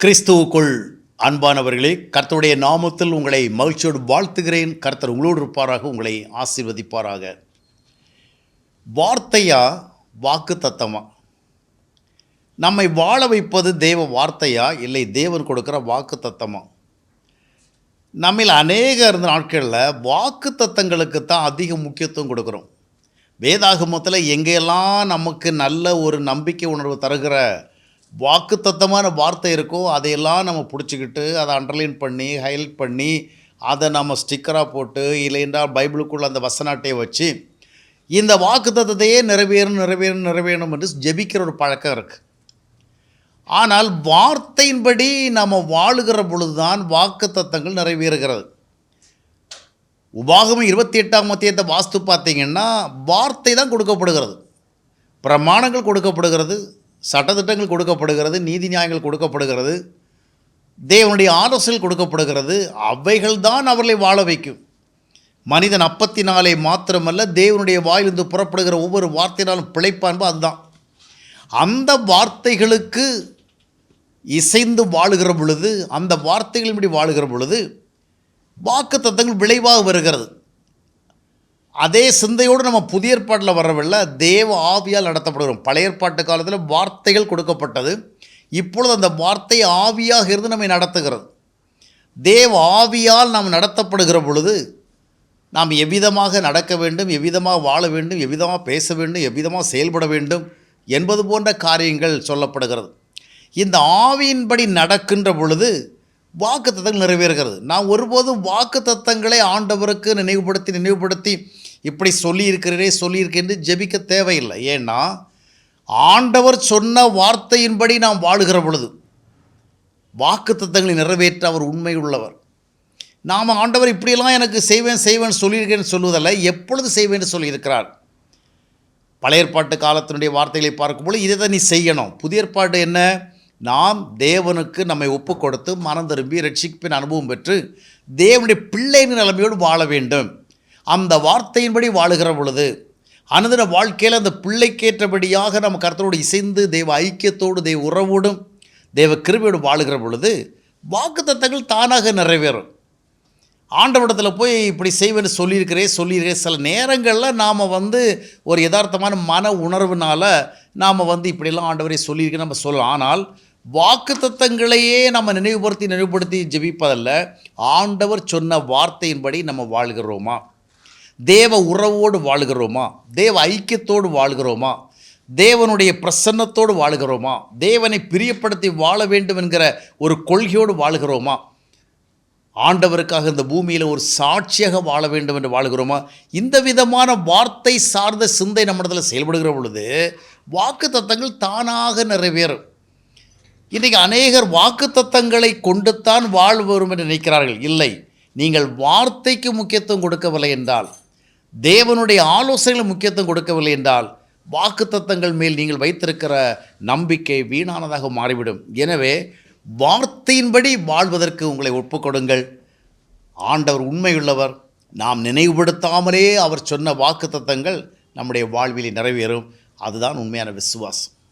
கிறிஸ்துவுக்குள் அன்பானவர்களே கர்த்தருடைய நாமத்தில் உங்களை மகிழ்ச்சியோடு வாழ்த்துகிறேன். கர்த்தர் உங்களோடு இருப்பாராக உங்களை ஆசீர்வதிப்பாராக. வார்த்தையா வாக்கு தத்தமா நம்மை வாழ வைப்பது தேவ வார்த்தையா இல்லை தேவன் கொடுக்குற வாக்கு தத்தமா நம்மில் அநேக இருந்த நாட்களில் வாக்கு தத்தங்களுக்கு தான் அதிக முக்கியத்துவம் கொடுக்குறோம். வேதாகமத்தில் எங்கெல்லாம் நமக்கு நல்ல ஒரு நம்பிக்கை உணர்வு தருகிற வாக்குத்தத்தமான வார்த்தை இருக்கோ அதையெல்லாம் நம்ம பிடிச்சிக்கிட்டு அதை அண்டர்லைன் பண்ணி ஹைலைட் பண்ணி அதை நம்ம ஸ்டிக்கராக போட்டு இல்லைன்னா பைபிளுக்குள்ள அந்த வசனாட்டையை வச்சு இந்த வாக்குத்தத்தையே நிறைவேறும் நிறைவேறும் நிறைவேறணும் என்று ஜெபிக்கிற ஒரு பழக்கம் இருக்குது ஆனால் வார்த்தையின்படி நம்ம வாழுகிற பொழுதுதான் வாக்குத்தத்தங்கள் நிறைவேறுகிறது. உபாகம் இருபத்தி எட்டாம் மத்தியத்தை வாஸ்து பார்த்தீங்கன்னா வார்த்தை தான் கொடுக்கப்படுகிறது. பிரமாணங்கள் கொடுக்கப்படுகிறது. சட்டத்திட்டங்கள் கொடுக்கப்படுகிறது நீதி நியாயங்கள் கொடுக்கப்படுகிறது தேவனுடைய ஆலோசனை கொடுக்கப்படுகிறது அவைகள் தான் அவர்களை வாழ வைக்கும். மனிதன் அப்பத்தினாலே மாத்திரமல்ல தேவனுடைய வாயிலிருந்து புறப்படுகிற ஒவ்வொரு வார்த்தையினாலும் பிழைப்பான்போ அதுதான். அந்த வார்த்தைகளுக்கு இசைந்து வாழுகிற பொழுது அந்த வார்த்தைகளின்படி வாழுகிற பொழுது வாக்கு தத்தங்கள் விளைவாக வருகிறது. அதே சிந்தையோடு நம்ம புதிய ஏற்பாட்டில் வரவில்லை தேவ ஆவியால் நடத்தப்படுகிறோம். பழைய ஏற்பாட்டு காலத்தில் வார்த்தைகள் கொடுக்கப்பட்டது. இப்பொழுது அந்த வார்த்தை ஆவியாக இருந்து நம்மை நடத்துகிறது. தேவ ஆவியால் நாம் நடத்தப்படுகிற பொழுது நாம் எவ்விதமாக நடக்க வேண்டும் எவ்விதமாக வாழ வேண்டும் எவ்விதமாக பேச வேண்டும் எவ்விதமாக செயல்பட வேண்டும் என்பது போன்ற காரியங்கள் சொல்லப்படுகிறது. இந்த ஆவியின்படி நடக்கின்ற பொழுது வாக்கு தத்தங்கள் நிறைவேறுகிறது. நான் ஒருபோதும் வாக்கு தத்தங்களை ஆண்டவருக்கு நினைவுபடுத்தி நினைவுபடுத்தி இப்படி சொல்லியிருக்கிறேனே சொல்லியிருக்கேன் ஜெபிக்க தேவையில்லை. ஏன்னா ஆண்டவர் சொன்ன வார்த்தையின்படி நாம் வாழுகிற பொழுது வாக்கு தத்தங்களை நிறைவேற்ற அவர் உண்மை உள்ளவர். நாம் ஆண்டவர் இப்படியெல்லாம் எனக்கு செய்வேன் செய்வேன் சொல்லியிருக்கேன்னு சொல்லுவதல்ல எப்பொழுது செய்வேன் சொல்லியிருக்கிறார். பழைய ஏற்பாட்டு காலத்தினுடைய வார்த்தைகளை பார்க்கும்போது இதை தான் நீ செய்யணும். புதிய ஏற்பாடு என்ன? நாம் தேவனுக்கு நம்மை ஒப்பு கொடுத்து மனம் திரும்பி ரட்சிப்பின் அனுபவம் பெற்று தேவனுடைய பிள்ளையின் நிலைமையோடு வாழ வேண்டும். அந்த வார்த்தையின்படி வாழுகிற பொழுது அனுதின வாழ்க்கையில் அந்த பிள்ளைக்கேற்றபடியாக நம்ம கருத்தரோடு இசைந்து தெய்வ ஐக்கியத்தோடு தெய்வ உறவோடும் தெய்வ கிருபையோடு வாழுகிற பொழுது வாக்கு தத்தங்கள் தானாக நிறைவேறும். ஆண்டவடத்தில் போய் இப்படி செய்வேன்னு சொல்லியிருக்கிறேன் சொல்லியிருக்கிறேன் சில நேரங்களில் நாம் வந்து ஒரு யதார்த்தமான மன உணர்வுனால் நாம் வந்து இப்படியெல்லாம் ஆண்டவரை சொல்லியிருக்கேன் நம்ம சொல்லலாம். ஆனால் வாக்கு தத்தங்களையே நம்ம நினைவுபடுத்தி நினைவுபடுத்தி ஜெபிப்பதல்ல. ஆண்டவர் சொன்ன வார்த்தையின்படி நம்ம வாழ்கிறோமா? தேவ உறவோடு வாழ்கிறோமா? தேவ ஐக்கியத்தோடு வாழ்கிறோமா? தேவனுடைய பிரசன்னத்தோடு வாழ்கிறோமா? தேவனை பிரியப்படுத்தி வாழ வேண்டும் என்கிற ஒரு கொள்கையோடு வாழ்கிறோமா? ஆண்டவருக்காக இந்த பூமியில் ஒரு சாட்சியாக வாழ வேண்டும் என்று வாழ்கிறோமா? இந்த விதமான வார்த்தை சார்ந்த சிந்தை நம்மிடத்தில் செயல்படுகிற பொழுது வாக்கு தத்தங்கள் தானாக நிறைவேறும். இன்றைக்கு அநேகர் வாக்கு தத்தங்களை கொண்டுத்தான் வாழ் வரும் என்று நினைக்கிறார்கள். இல்லை நீங்கள் வார்த்தைக்கு முக்கியத்துவம் கொடுக்கவில்லை என்றால் தேவனுடைய ஆலோசனைகள் முக்கியத்துவம் கொடுக்கவில்லை என்றால் வாக்கு தத்தங்கள் மேல் நீங்கள் வைத்திருக்கிற நம்பிக்கை வீணானதாக மாறிவிடும். எனவே வார்த்தையின்படி வாழ்வதற்கு உங்களை ஒப்புக்கொடுங்கள். ஆண்டவர் உண்மையுள்ளவர். நாம் நினைவுபடுத்தாமலே அவர் சொன்ன வாக்கு தத்தங்கள் நம்முடைய வாழ்வில் நிறைவேறும். அதுதான் உண்மையான விசுவாசம்.